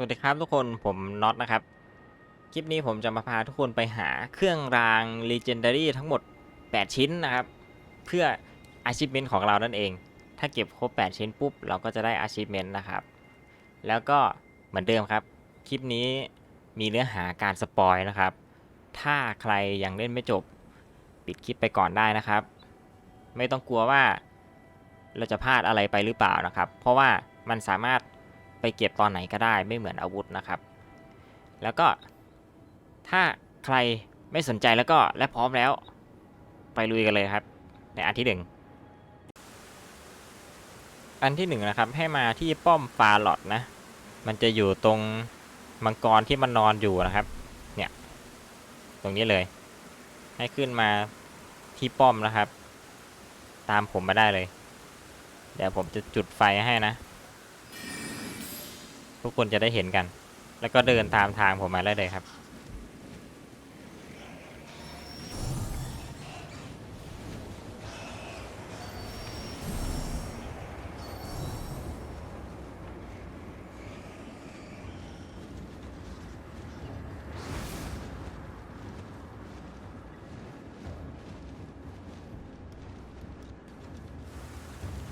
สวัสดีครับทุกคนผมน็อตนะครับ คลิปนี้ผมจะมาพาทุกคนไปหาเครื่องราง Legendary ทั้งหมด 8 ชิ้นนะครับ เพื่อ Achievement ของเรานั่นเอง ถ้าเก็บครบ 8 ชิ้นปุ๊บ เราก็จะได้ Achievement นะครับ แล้วก็เหมือนเดิมครับ คลิปนี้มีเนื้อหาการสปอยนะครับ ถ้าใครยังเล่นไม่จบ ปิดคลิปไปก่อนได้นะครับ ไม่ต้องกลัวว่าเราจะพลาดอะไรไปหรือเปล่านะครับ เพราะว่ามันสามารถ ไปเก็บตอนไหนก็ได้ไม่เหมือนอาวุธนะครับ แล้วก็ถ้าใครไม่สนใจแล้วก็และพร้อมแล้ว ไปลุยกันเลยครับ ในอันที่หนึ่งอันที่หนึ่งนะครับให้มาที่ป้อมฟาลอดนะ มันจะอยู่ตรงมังกรที่มันนอนอยู่นะครับ เนี่ย ตรงนี้เลย ให้ขึ้นมาที่ป้อมนะครับ ตามผมมาได้เลย เดี๋ยวผมจะจุดไฟให้นะ ทุกคนจะได้เห็นกัน แล้วก็เดินตามทางผมมาได้เลยครับ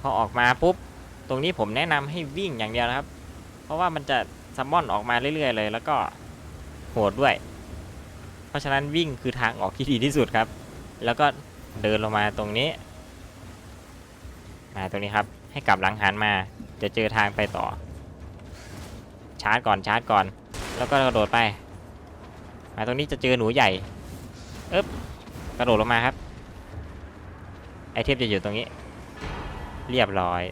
พอออกมาปุ๊บ ตรงนี้ผมแนะนำให้วิ่งอย่างเดียวนะครับ เพราะว่ามันจะซัมมอนออกมาเรื่อยๆเลย แล้วก็โหดด้วย เพราะฉะนั้นวิ่งคือทางออกที่ดีที่สุดครับ แล้วก็เดินลงมาตรงนี้ มาตรงนี้ครับ ให้กลับหลังหันมา จะเจอทางไปต่อ ชาร์จก่อนชาร์จก่อน แล้วก็กระโดดไป มาตรงนี้จะเจอหนูใหญ่เอ๊บกระโดดลงมาครับ ไอเทมจะอยู่ตรงนี้ เรียบร้อย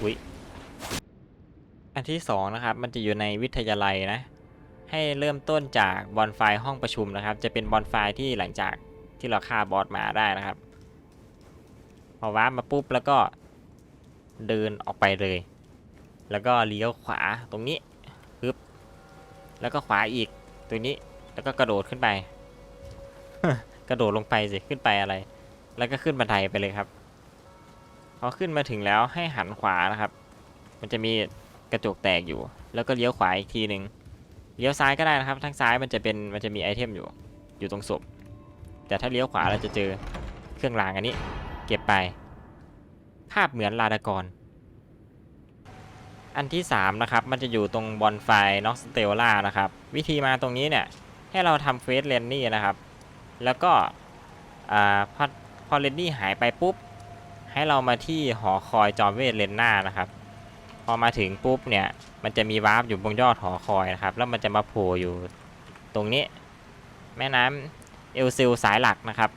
อุ๊ย อันที่สองนะครับมันจะอยู่ในวิทยาลัยนะให้เริ่มต้นจากบอลไฟห้องประชุมนะครับ จะเป็นบอลไฟที่หลังจากที่เราฆ่าบอสมาได้นะครับพอวามาปุ๊บแล้วก็เดินออกไปเลย แล้วก็เลี้ยวขวาตรงนี้ปึ๊บแล้วก็ขวาอีกตรงนี้แล้วก็กระโดดขึ้นไป กระโดดลงไปสิขึ้นไปอะไร แล้วก็ขึ้นบันไดไปเลยครับพอขึ้นมาถึงแล้วให้หันขวานะครับ มันจะมี กระจกแตกอยู่ แล้วก็เลี้ยวขวาอีกทีหนึ่งเลี้ยวซ้ายก็ได้นะครับทางซ้ายมันจะเป็นมันจะมีไอเทมอยู่ อยู่ตรงศพแต่ถ้าเลี้ยวขวาเราจะเจอเครื่องรางอันนี้ เก็บไป ภาพเหมือนลาดากร อันที่ 3 นะครับ มันจะอยู่ตรงบอลไฟน็อกสเตลล่านะครับ วิธีมาตรงนี้เนี่ยให้เราทำเฟสเลนนี่นะครับ แล้วก็พอพอเลนนี่หายไปปุ๊บ ให้เรามาที่หอคอยจอมเวทเลนหน้านะครับ พอมาถึงปุ๊บเนี่ย มันจะมีวาร์ปอยู่บนยอดหอคอยนะครับ แล้วมันจะมาโผล่อยู่ตรงนี้ แม่น้ำเอลซิลสายหลักนะครับ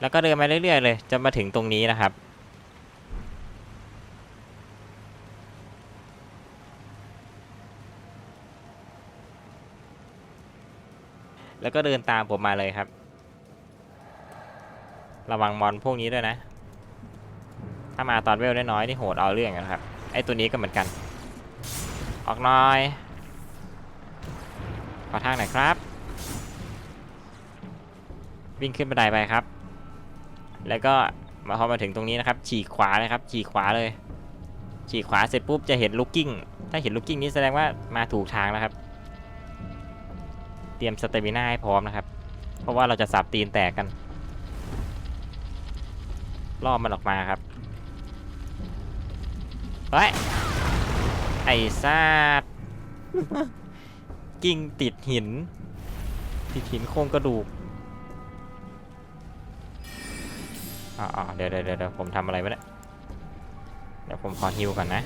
แล้วก็เดินมาเรื่อยๆ เลยจะมาถึงตรงนี้นะครับ แล้วก็เดินตามผมมาเลยครับ ระวังมอนพวกนี้ด้วยนะ ถ้ามาตอนเวลน้อยๆนี่โหดเอาเรื่องนะครับ อตัวนี้ก็เหมือนกัน ออกหน่อย ขอทางหน่อยครับ วิ่งขึ้นบันไดไปครับ แล้วก็มาพอมาถึงตรงนี้นะครับ ฉีกขวาเลยครับ ฉีกขวาเลย ฉีกขวาเสร็จปุ๊บจะเห็นลูกกิ้ง ถ้าเห็นลูกกิ้งนี้แสดงว่ามาถูกทางแล้วครับ เตรียมสเตมิน่าให้พร้อมนะครับ เพราะว่าเราจะสับตีนแตกกันล่อมันออกมาครับ เฮ้ยไอ้ซาดกิ่งติดหิน ติดหินโครงกระดูกอ๋อเดี๋ยวเดี๋ยวเดี๋ยวผมทำอะไรไม่ได้เดี๋ยวผมขอฮิวก่อนนะ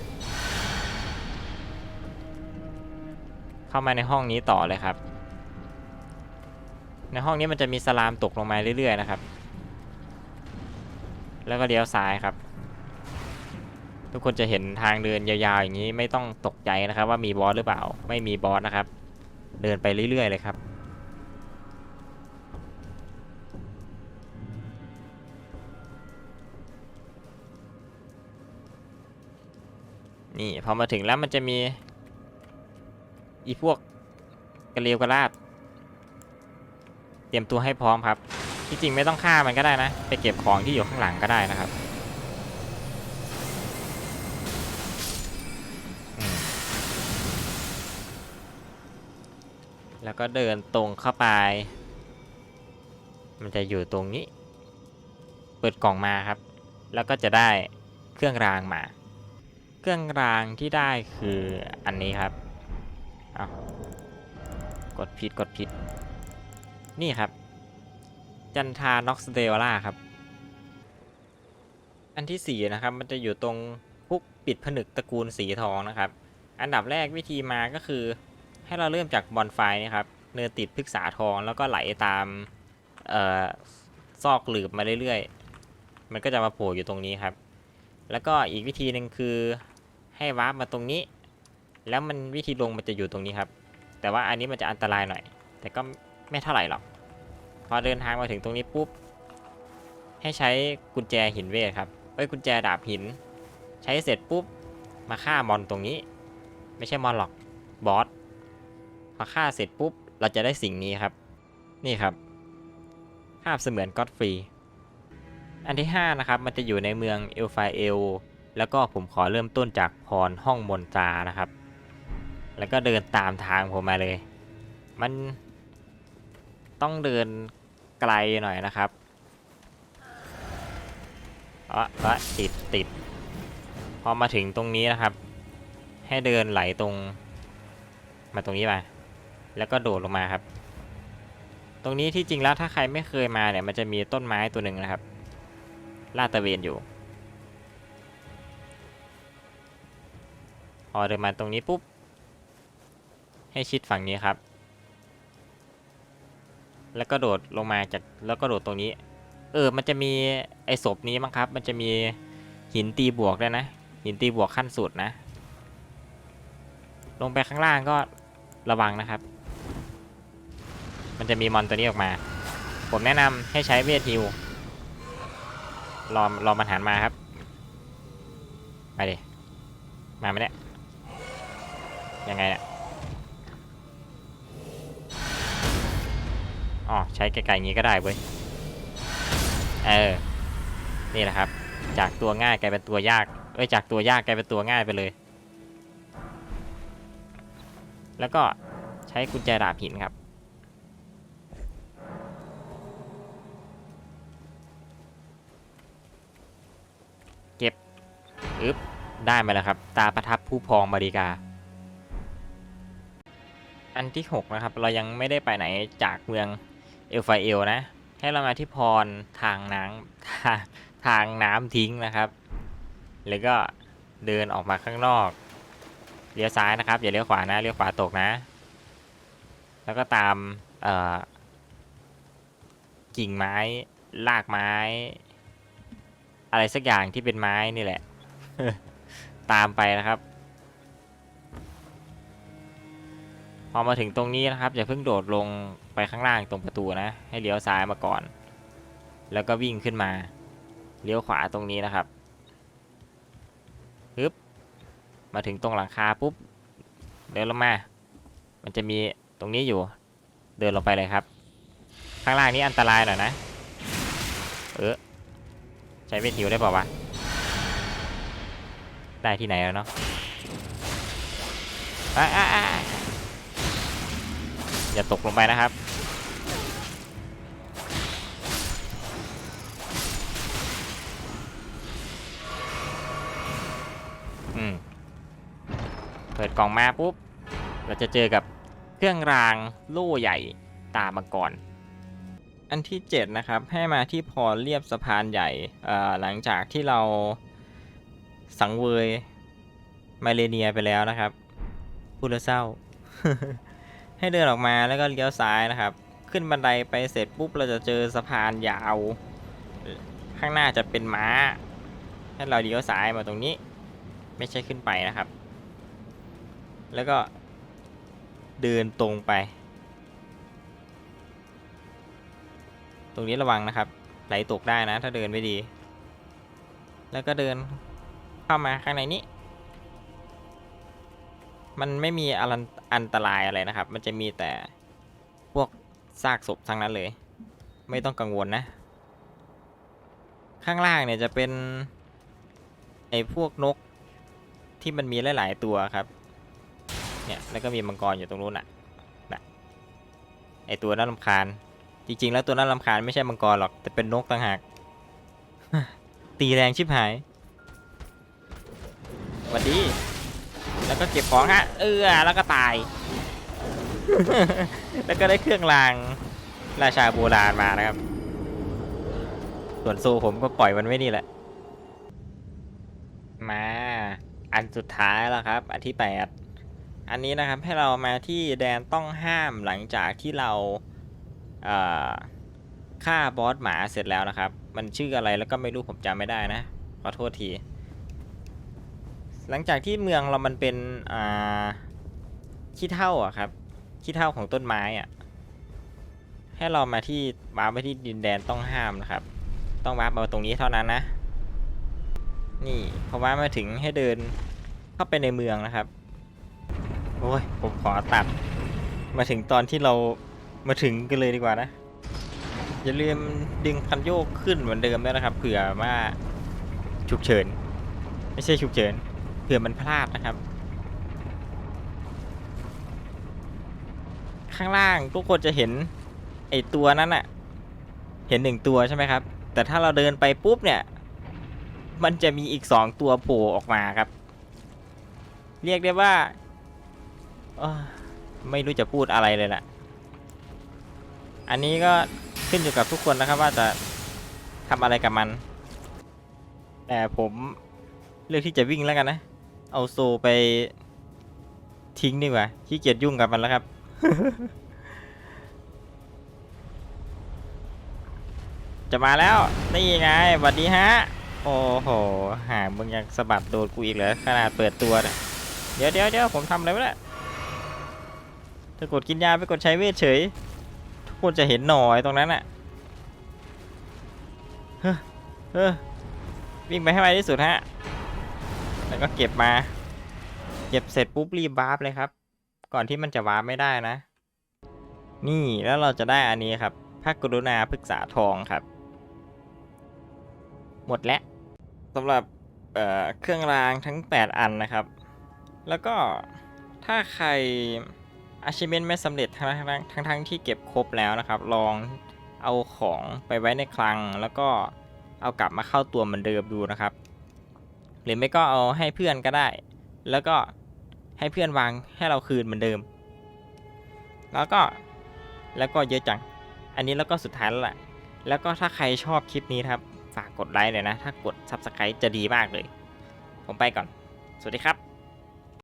เข้ามาในห้องนี้ต่อเลยครับ ในห้องนี้มันจะมีสลามตกลงมาเรื่อยๆนะครับ แล้วก็เลี้ยวซ้ายครับ ทุกคนจะเห็นทางเดินยาวๆอย่างนี้ไม่ต้องตกใจนะครับ ว่ามีบอสหรือเปล่า ไม่มีบอสนะครับ เดินไปเรื่อยๆเลยครับ นี่พอมาถึงแล้วมันจะมี อีพวกกระเลียวกระลาด เตรียมตัวให้พร้อมครับ ที่จริงไม่ต้องฆ่ามันก็ได้นะ ไปเก็บของที่อยู่ข้างหลังก็ได้นะครับ แล้วก็เดินตรงเข้าไป มันจะอยู่ตรงนี้ เปิดกล่องมาครับ แล้วก็จะได้เครื่องรางมา เครื่องรางที่ได้คืออันนี้ครับเอากดผิดกดผิด นี่ครับ จันทาน็อกสเดลล่าครับ อันที่สี่นะครับ มันจะอยู่ตรงพุกปิดผนึกตระกูลสีทองนะครับ อันดับแรกวิธีมาก็คือ ให้เราเริ่มจากบอลไฟนี่ครับ เนินติดพฤกษาทองแล้วก็ไหลตามเอ่อซอกหลืบมาเรื่อยๆ มันก็จะมาโผล่อยู่ตรงนี้ครับ แล้วก็อีกวิธีหนึ่งคือให้วาร์ปมาตรงนี้ แล้วมันวิธีลงมันจะอยู่ตรงนี้ครับ แต่ว่าอันนี้มันจะอันตรายหน่อย แต่ก็ไม่เท่าไหร่หรอก พอเดินทางมาถึงตรงนี้ปุ๊บ ให้ใช้กุญแจหินเวทครับเอ้ยกุญแจดาบหิน ใช้เสร็จปุ๊บ มาฆ่ามอนตรงนี้ ไม่ใช่มอนหรอก บอส พอฆ่าเสร็จปุ๊บ เราจะได้สิ่งนี้ครับ นี่ครับ ภาพเสมือนก็อดฟรี อันที่ 5 นะครับ มันจะอยู่ในเมืองเอลฟาเอล แล้วก็ผมขอเริ่มต้นจากพรห้องมนตานะครับ แล้วก็เดินตามทางผมมาเลย มันต้องเดินไกลหน่อยนะครับอะอะติดติด พอมาถึงตรงนี้นะครับ ให้เดินไหลตรง มาตรงนี้ไป แล้วก็โดดลงมาครับ ตรงนี้ที่จริงแล้วถ้าใครไม่เคยมาเนี่ยมันจะมีต้นไม้ตัวหนึ่งนะครับลาดตะเวนอยู่ พอเดินมาตรงนี้ปุ๊บ ให้ชิดฝั่งนี้ครับ แล้วก็โดดลงมาจากแล้วก็โดดตรงนี้ เออ มันจะมีไอ้ศพนี้มั้งครับ มันจะมีหินตีบวกด้วยนะ หินตีบวกขั้นสุดนะ ลงไปข้างล่างก็ระวังนะครับ มันจะมีมอนตัวนี้ออกมา ผมแนะนำให้ใช้เวทฮิวรอรอมันหันมาครับ มาดิ มาไหมเนี่ยยังไงเนี่ยอ๋อ ใช้ไกลๆอย่างนี้ก็ได้เว้ย เออ นี่แหละครับ จากตัวง่ายกลายเป็นตัวยาก เอ้ย จากตัวยากกลายเป็นตัวง่ายไปเลย แล้วก็ใช้กุญแจดาบหินครับ อึ๊บได้มาแล้วครับ ตาประทับผู้พองมาริกา อันที่ 6 นะครับ เรายังไม่ได้ไปไหนจากเมืองเอลไฟเอลนะ ให้เรามาที่พรทางน้ำทางทางน้ำทิ้งนะครับ แล้วก็เดินออกมาข้างนอก เลี้ยวซ้ายนะครับ อย่าเลี้ยวขวานะ เลี้ยวขวาตกนะ แล้วก็ตามกิ่งไม้ รากไม้ อะไรสักอย่างที่เป็นไม้นี่แหละ ตามไปนะครับ พอมาถึงตรงนี้นะครับอย่าเพิ่งโดดลงไปข้างล่างตรงประตูนะ ให้เลี้ยวซ้ายมาก่อน แล้วก็วิ่งขึ้นมาเลี้ยวขวาตรงนี้นะครับฮึบมาถึงตรงหลังคาปุ๊บเดินลงมา มันจะมีตรงนี้อยู่ เดินลงไปเลยครับ ข้างล่างนี้อันตรายหน่อยนะ เออใช้เวทฮิวได้เปล่าวะ ได้ที่ไหนแล้วเนาะอะอะอย่าตกลงไปนะครับ อืม เปิดกล่องมาปุ๊บ เราจะเจอกับเครื่องรางโล่ใหญ่ตามังกรอันที่ 7 นะครับ ให้มาที่พรเรียบสะพานใหญ่หลังจากที่เรา สังเวยมาเลเนียไปแล้วนะครับพูดแล้วเศร้า ให้เดินออกมาแล้วก็เลี้ยวซ้ายนะครับ ขึ้นบันไดไปเสร็จปุ๊บเราจะเจอสะพานยาว ข้างหน้าจะเป็นม้า ให้เราเลี้ยวซ้ายมาตรงนี้ ไม่ใช่ขึ้นไปนะครับ แล้วก็เดินตรงไป ตรงนี้ระวังนะครับ ไหลตกได้นะ ถ้าเดินไม่ดี แล้วก็เดิน เข้ามาข้างในนี้ มันไม่มีอะไรอันตรายอะไรนะครับ มันจะมีแต่พวกซากศพทั้งนั้นเลย ไม่ต้องกังวลนะ ข้างล่างเนี่ยจะเป็นไอ้พวกนกที่มันมีหลาย ๆ ตัวครับ เนี่ยแล้วก็มีมังกรอยู่ตรงนู้นน่ะน่ะไอตัวน่ารำคาญ จริง ๆ แล้วตัวน่ารำคาญไม่ใช่มังกรหรอก แต่เป็นนกต่างหาก ตีแรงชิบหาย หวันดี แล้วก็เก็บของฮะ เออแล้วก็ตาย แล้วก็ได้เครื่องรางราชาโบราณมานะครับ ส่วนโซผมก็ปล่อยมันไว้นี่แหละ มา อันสุดท้ายแล้วครับ อันที่8อันนี้นะครับให้เรามาที่แดนต้องห้ามหลังจากที่เราเฆ่าบอสหมาเสร็จแล้วนะครับ มันชื่ออะไรแล้วก็ไม่รู้ผมจำไม่ได้นะ ขอโทษที หลังจากที่เมืองเรามันเป็นอ่าขี้เท่าอะครับขี้เท่าของต้นไม้อะให้เรามาที่วาร์ปไปที่ดินแดนต้องห้ามนะครับ ต้องวาร์ปมาตรงนี้เท่านั้นนะ นี่พอวาร์ปมาถึงให้เดินเข้าไปในเมืองนะครับโอ้ยผมขอตัด มาถึงตอนที่เรามาถึงกันเลยดีกว่านะ อย่าลืมดึงคันโยกขึ้นเหมือนเดิมด้วยนะครับ เผื่อว่าฉุกเฉิน ไม่ใช่ฉุกเฉิน ผื่อมันพลาดนะครับ ข้างล่างทุกคนจะเห็นไอตัวนั้นอะเห็นหนึ่งตัวใช่ไหมครับ แต่ถ้าเราเดินไปปุ๊บเนี่ย มันจะมีอีกสองตัวโผล่ออกมาครับ เรียกได้ว่าไม่รู้จะพูดอะไรเลยล่ะ อันนี้ก็ขึ้นอยู่กับทุกคนนะครับว่าจะทำอะไรกับมัน แต่ผมเลือกที่จะวิ่งแล้วกันนะ เอาโซไปทิ้งดีกว่าขี้เกียจยุ่งกับมันแล้วครับ จะมาแล้ว นี่ไงสวัสดีฮะ โอ้โห หามึงยังสะบัดโดนกูอีกเหรอขนาดเปิดตัวเนี่ยเดี๋ยวเดี๋ยวเดี๋ยวผมทำอะไรไม่ได้จะกดกินยาไปกดใช้เวทเฉย ทุกคนจะเห็นหน่อยตรงนั้นอะเฮ้อเฮ้อวิ่งไปให้ไวที่สุดฮะ แล้วก็เก็บมา เก็บเสร็จปุ๊บรีบวาร์ปเลยครับ ก่อนที่มันจะวาร์ปไม่ได้นะ นี่แล้วเราจะได้อันนี้ครับพระกรุณาพฤกษาทองครับ หมดแล้วสำหรับเเครื่องรางทั้ง 8 อันนะครับ แล้วก็ถ้าใคร achievement ไม่สำเร็จทั้งทั้งทั้งทั้งที่เก็บครบแล้วนะครับ ลองเอาของไปไว้ในคลัง แล้วก็เอากลับมาเข้าตัวเหมือนเดิมดูนะครับ หรือไม่ก็เอาให้เพื่อนก็ได้ แล้วก็ให้เพื่อนวางให้เราคืนเหมือนเดิม แล้วก็แล้วก็เยอะจัง อันนี้แล้วก็สุดท้ายแล้วแหละ แล้วก็ถ้าใครชอบคลิปนี้ครับ ฝากกดไลค์เลยนะ ถ้ากด Subscribe จะดีมากเลย ผมไปก่อน สวัสดีครับ